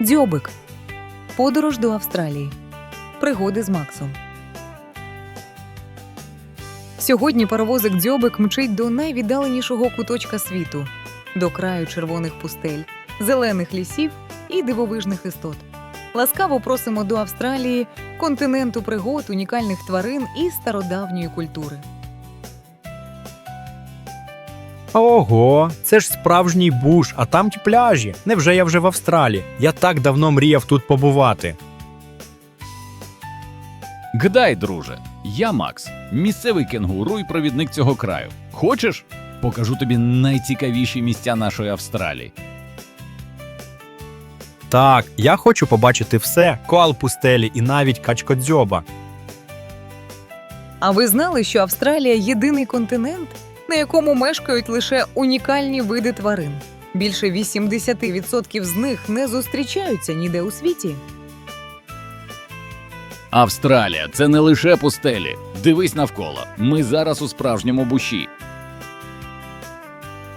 Дзьобик. Подорож до Австралії. Пригоди з Максом. Сьогодні паровозик Дзьобик мчить до найвіддаленішого куточка світу, до краю червоних пустель, зелених лісів і дивовижних істот. Ласкаво просимо до Австралії, континенту пригод, унікальних тварин і стародавньої культури. Ого, це ж справжній буш, а там ті пляжі. Невже я вже в Австралії? Я так давно мріяв тут побувати. Гдай, друже, я Макс, місцевий кенгуру і провідник цього краю. Хочеш? Покажу тобі найцікавіші місця нашої Австралії. Так, я хочу побачити все: коал пустелі і навіть качкодзьоба. А ви знали, що Австралія єдиний континент, на якому мешкають лише унікальні види тварин? Більше 80% з них не зустрічаються ніде у світі. Австралія це не лише пустелі. Дивись навколо. Ми зараз у справжньому буші.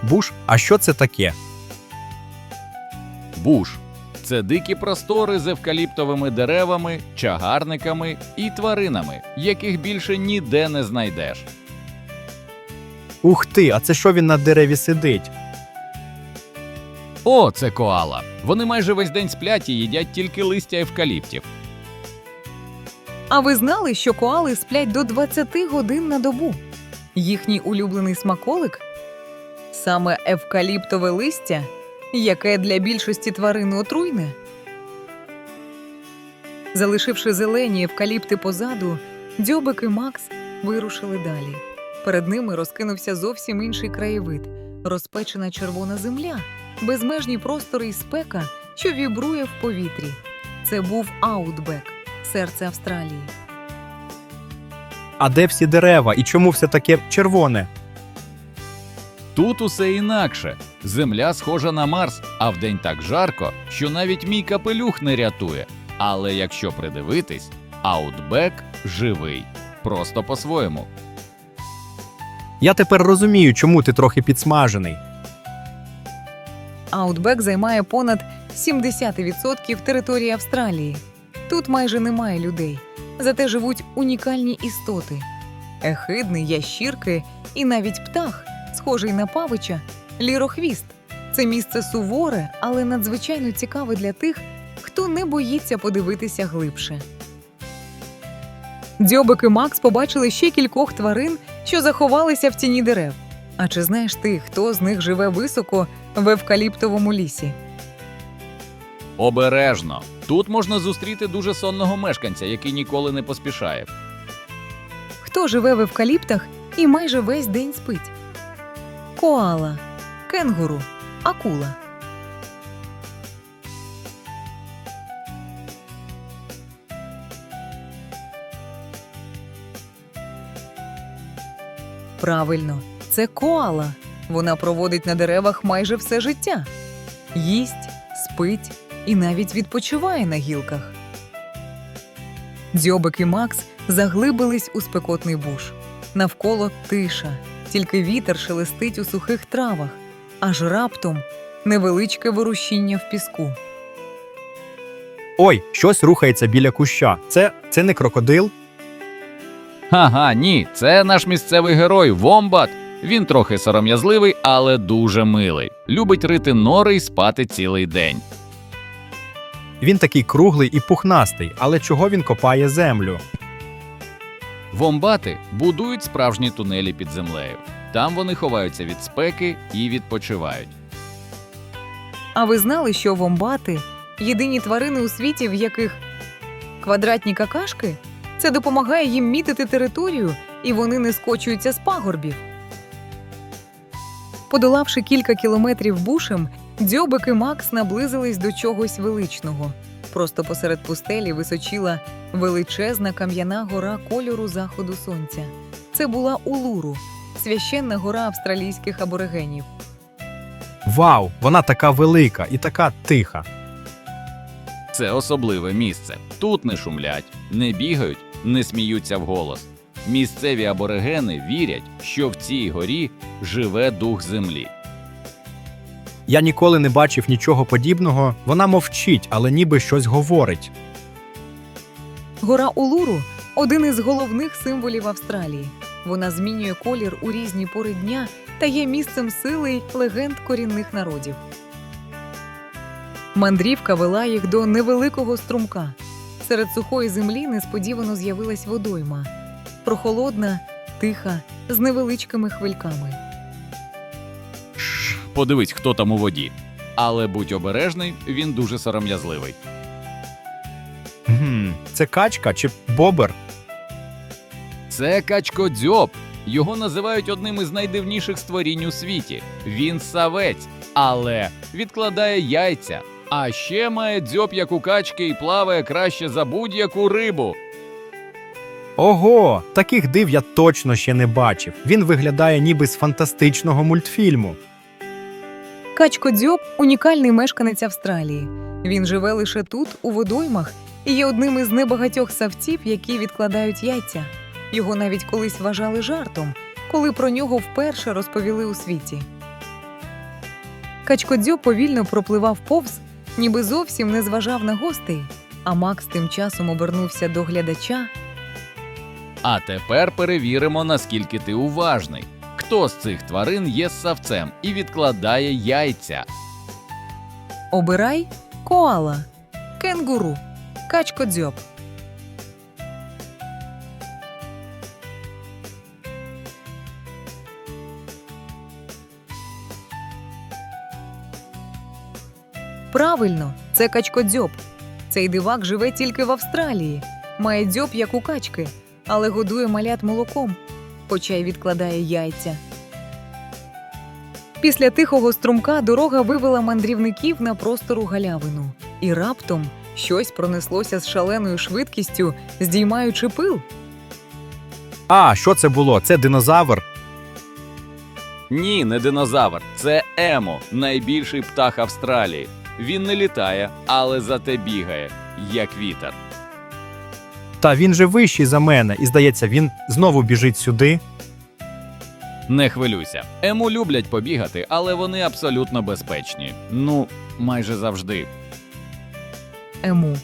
Буш, а що це таке? Буш це дикі простори з евкаліптовими деревами, чагарниками і тваринами, яких більше ніде не знайдеш. Ух ти, а це що він на дереві сидить? О, це коала. Вони майже весь день сплять і їдять тільки листя евкаліптів. А ви знали, що коали сплять до 20 годин на добу? Їхній улюблений смаколик саме евкаліптове листя, яке для більшості тварин отруйне. Залишивши зелені евкаліпти позаду, дзьобик і Макс вирушили далі. Перед ними розкинувся зовсім інший краєвид, розпечена червона земля, безмежні простори і спека, що вібрує в повітрі. Це був Аутбек, серце Австралії. А де всі дерева і чому все таке червоне? Тут усе інакше. Земля схожа на Марс, а вдень так жарко, що навіть мій капелюх не рятує. Але якщо придивитись, Аутбек живий, просто по-своєму. Я тепер розумію, чому ти трохи підсмажений. Аутбек займає понад 70% території Австралії. Тут майже немає людей, зате живуть унікальні істоти: ехидни, ящірки і навіть птах, схожий на павича, лірохвіст. Це місце суворе, але надзвичайно цікаве для тих, хто не боїться подивитися глибше. Дзьобик і Макс побачили ще кількох тварин, що заховалися в тіні дерев. А чи знаєш ти, хто з них живе високо в евкаліптовому лісі? Обережно. Тут можна зустріти дуже сонного мешканця, який ніколи не поспішає. Хто живе в евкаліптах і майже весь день спить? Коала, кенгуру, акула. Правильно, це коала. Вона проводить на деревах майже все життя. Їсть, спить і навіть відпочиває на гілках. Дзьобик і Макс заглибились у спекотний буш. Навколо тиша, тільки вітер шелестить у сухих травах, аж раптом невеличке ворушіння в піску. Ой, щось рухається біля куща. Це, це не крокодил? Ага, ні, це наш місцевий герой Вомбат. Він трохи сором'язливий, але дуже милий. Любить рити нори й спати цілий день. Він такий круглий і пухнастий, але чого він копає землю? Вомбати будують справжні тунелі під землею. Там вони ховаються від спеки і відпочивають. А ви знали, що вомбати єдині тварини у світі, в яких квадратні какашки? Це допомагає їм мітити територію, і вони не скочуються з пагорбів. Подолавши кілька кілометрів бушем, дзьобик і Макс наблизились до чогось величного. Просто посеред пустелі височіла величезна кам'яна гора кольору заходу сонця. Це була Улуру, священна гора австралійських аборигенів. Вау, вона така велика і така тиха. Це особливе місце. Тут не шумлять, не бігають, не сміються вголос. Місцеві аборигени вірять, що в цій горі живе дух землі. Я ніколи не бачив нічого подібного. Вона мовчить, але ніби щось говорить. Гора Улуру один із головних символів Австралії. Вона змінює колір у різні пори дня та є місцем сили й легенд корінних народів. Мандрівка вела їх до невеликого струмка. Серед сухої землі несподівано з'явилась водойма. Прохолодна, тиха, з невеличкими хвильками. Шш, подивись, хто там у воді. Але будь обережний, він дуже сором'язливий. Гм, це качка чи бобер? Це качкодзьоб. Його називають одним із найдивніших створінь у світі. Він савець, але відкладає яйця. А ще має дзьоб, як у качки, і плаває краще за будь-яку рибу. Ого, таких див я точно ще не бачив. Він виглядає ніби з фантастичного мультфільму. Качко Дзьоб унікальний мешканець Австралії. Він живе лише тут, у водоймах, і є одним із небагатьох савців, які відкладають яйця. Його навіть колись вважали жартом, коли про нього вперше розповіли у світі. Качко Дзьоб повільно пропливав повз, ніби зовсім не зважав на гостей. А Макс тим часом обернувся до глядача. А тепер перевіримо, наскільки ти уважний. Хто з цих тварин є савцем і відкладає яйця? Обирай коала, кенгуру, качко Правильно, це качкодзьоб. Цей дивак живе тільки в Австралії. Має дзьоб, як у качки, але годує малят молоком, хоча й відкладає яйця. Після тихого струмка дорога вивела мандрівників на простору галявину, і раптом щось пронеслося з шаленою швидкістю, здіймаючи пил. А, що це було? Це динозавр. Ні, не динозавр, це емо, найбільший птах Австралії. Він не літає, але зате бігає, як вітер. Та він же вищий за мене, і здається, він знову біжить сюди. Не хвилюйся. Ему люблять побігати, але вони абсолютно безпечні. Ну, майже завжди. Ему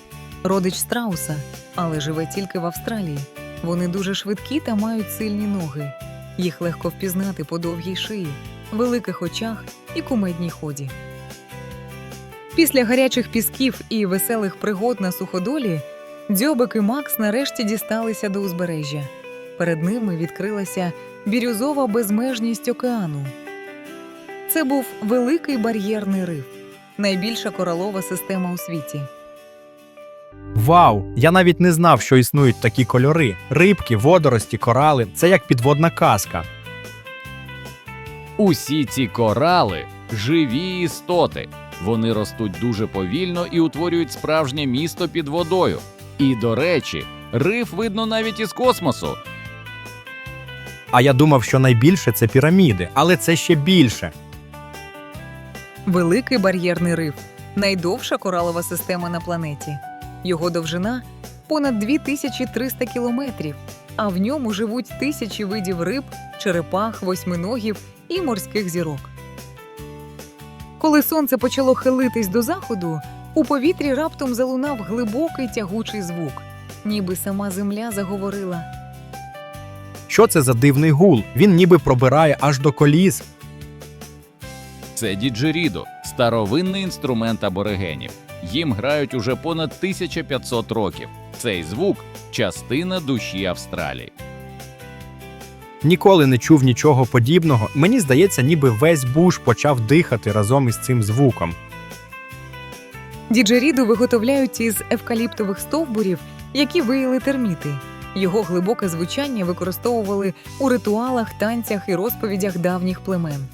родич страуса, але живе тільки в Австралії. Вони дуже швидкі та мають сильні ноги. Їх легко впізнати по довгій шиї, великих очах і кумедній ході. Після гарячих пісків і веселих пригод на суходолі дзьобик і Макс нарешті дісталися до узбережжя. Перед ними відкрилася бірюзова безмежність океану. Це був великий бар'єрний риф, найбільша коралова система у світі. Вау! Я навіть не знав, що існують такі кольори: рибки, водорості, корали. Це як підводна казка. Усі ці корали живі істоти. Вони ростуть дуже повільно і утворюють справжнє місто під водою. І, до речі, риф видно навіть із космосу. А я думав, що найбільше це піраміди, але це ще більше. Великий бар'єрний риф найдовша коралова система на планеті. Його довжина понад 2300 кілометрів, а в ньому живуть тисячі видів риб, черепах, восьминогів і морських зірок. Коли сонце почало хилитись до заходу, у повітрі раптом залунав глибокий тягучий звук, ніби сама земля заговорила. Що це за дивний гул? Він ніби пробирає аж до коліс. Це діджерідо, старовинний інструмент аборигенів. Їм грають уже понад 1500 років. Цей звук частина душі Австралії. Ніколи не чув нічого подібного. Мені здається, ніби весь буш почав дихати разом із цим звуком. Діджеріду виготовляють із евкаліптових стовбурів, які виїли терміти. Його глибоке звучання використовували у ритуалах, танцях і розповідях давніх племен.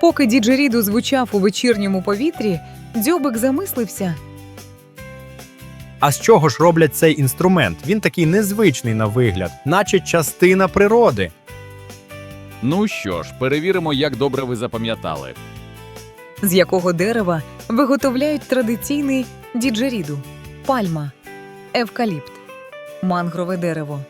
Поки діджеріду звучав у вечірньому повітрі, дзьобик замислився, а з чого ж роблять цей інструмент? Він такий незвичний на вигляд, наче частина природи. Ну що ж, перевіримо, як добре ви запам'ятали. З якого дерева виготовляють традиційний діджеріду, пальма, евкаліпт, мангрове дерево.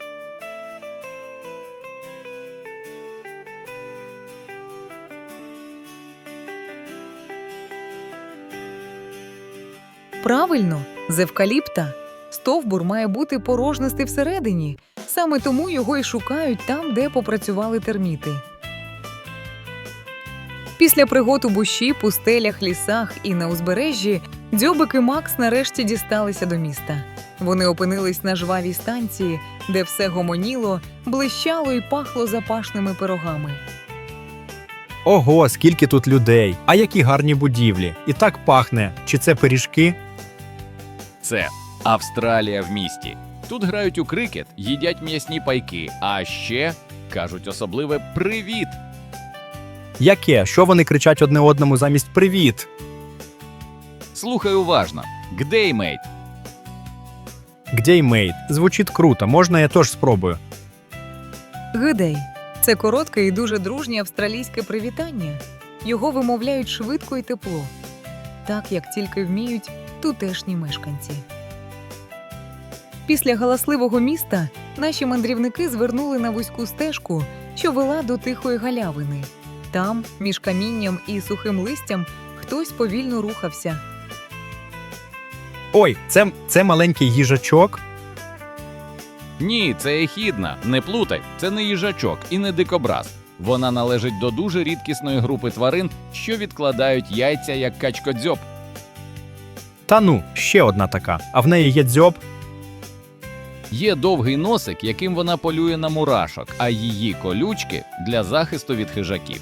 Правильно з евкаліпта. Стовбур має бути порожнистий всередині, саме тому його й шукають там, де попрацювали терміти. Після пригод у буші, пустелях, лісах і на узбережжі дзьобик і Макс нарешті дісталися до міста. Вони опинились на жвавій станції, де все гомоніло, блищало і пахло запашними пирогами. Ого, скільки тут людей! А які гарні будівлі! І так пахне. Чи це пиріжки? Це Австралія в місті. Тут грають у крикет, їдять м'ясні пайки, а ще кажуть особливе привіт. Яке? Що вони кричать одне одному замість привіт? Слухай уважно. Гдей, мейт. Гдеймейт. Звучить круто, можна я теж спробую. Гидей це коротке і дуже дружнє австралійське привітання. Його вимовляють швидко і тепло, так як тільки вміють тутешні мешканці. Після галасливого міста наші мандрівники звернули на вузьку стежку, що вела до тихої галявини. Там, між камінням і сухим листям, хтось повільно рухався. Ой, це, це маленький їжачок. Ні, це ехідна. Не плутай, це не їжачок і не дикобраз. Вона належить до дуже рідкісної групи тварин, що відкладають яйця як качкодзьоб. Та ну, ще одна така. А в неї є дзьоб. Є довгий носик, яким вона полює на мурашок, а її колючки для захисту від хижаків.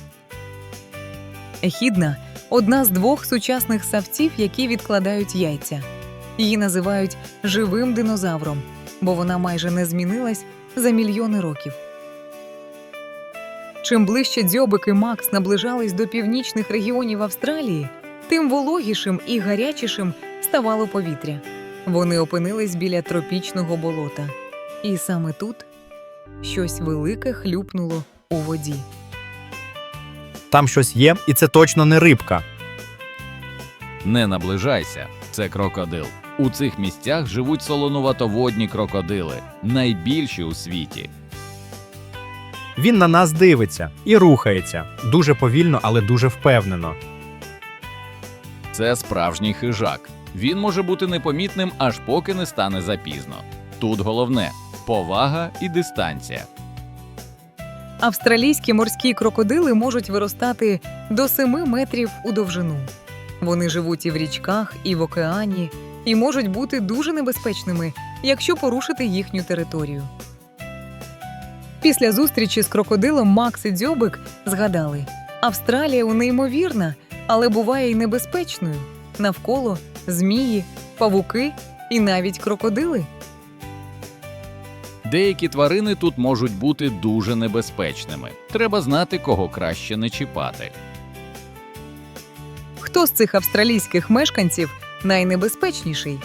Ехідна одна з двох сучасних савців, які відкладають яйця. Її називають живим динозавром, бо вона майже не змінилась за мільйони років. Чим ближче дзьобик і Макс наближались до північних регіонів Австралії, тим вологішим і гарячішим ставало повітря. Вони опинились біля тропічного болота. І саме тут щось велике хлюпнуло у воді. Там щось є, і це точно не рибка. Не наближайся, це крокодил. У цих місцях живуть солонуватоводні крокодили, найбільші у світі. Він на нас дивиться і рухається дуже повільно, але дуже впевнено. Це справжній хижак. Він може бути непомітним, аж поки не стане запізно. Тут головне повага і дистанція. Австралійські морські крокодили можуть виростати до 7 метрів у довжину. Вони живуть і в річках, і в океані, і можуть бути дуже небезпечними, якщо порушити їхню територію. Після зустрічі з крокодилом Макс і Дзьобик згадали: Австралія неймовірна, але буває й небезпечною. Навколо змії, павуки і навіть крокодили. Деякі тварини тут можуть бути дуже небезпечними. Треба знати, кого краще не чіпати. Хто з цих австралійських мешканців найнебезпечніший?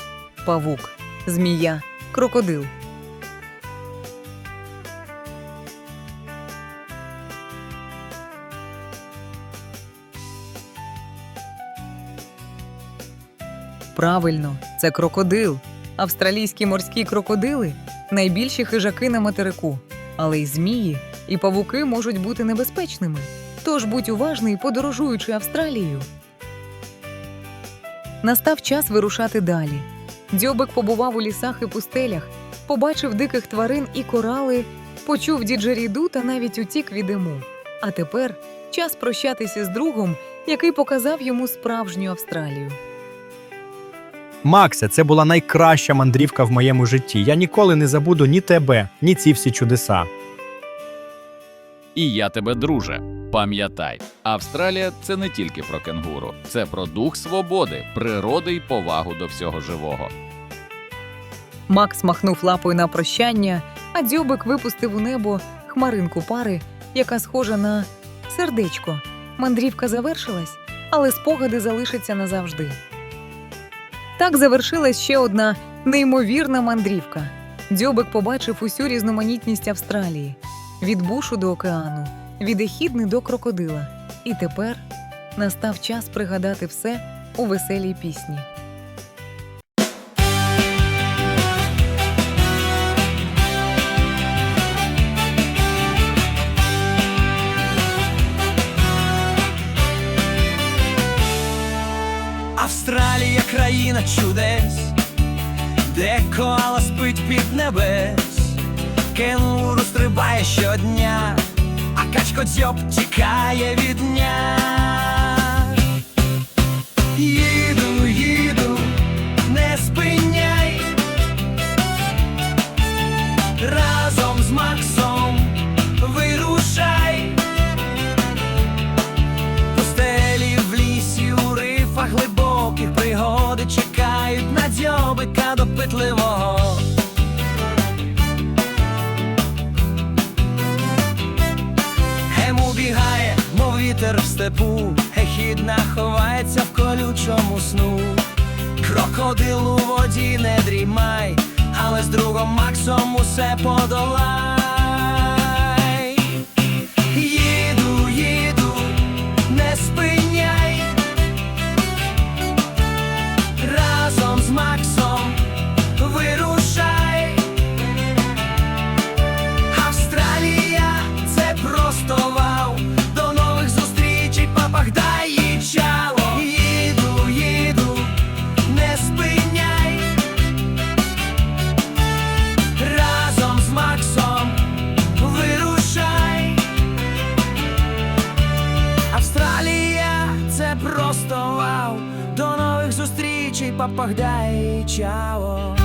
Павук, змія, крокодил. Правильно, це крокодил. Австралійські морські крокодили найбільші хижаки на материку, але й змії і павуки можуть бути небезпечними. Тож будь уважний, подорожуючи Австралією. Настав час вирушати далі. Дзьобик побував у лісах і пустелях, побачив диких тварин і корали, почув діджеріду та навіть утік від ему. А тепер час прощатися з другом, який показав йому справжню Австралію. Максе, це була найкраща мандрівка в моєму житті. Я ніколи не забуду ні тебе, ні ці всі чудеса. І я тебе, друже. Пам'ятай, Австралія це не тільки про кенгуру, це про дух свободи, природи і повагу до всього живого. Макс махнув лапою на прощання, а дзьобик випустив у небо хмаринку пари, яка схожа на сердечко. Мандрівка завершилась, але спогади залишаться назавжди. Так завершилась ще одна неймовірна мандрівка. Дзьобик побачив усю різноманітність Австралії від бушу до океану, від ехідни до крокодила. І тепер настав час пригадати все у веселій пісні. країна чудес, де коала спить під небес, кенгуру стрибає щодня, а качко дзьоб тікає від дня. Їду Somos é podolá papagdai, ciao.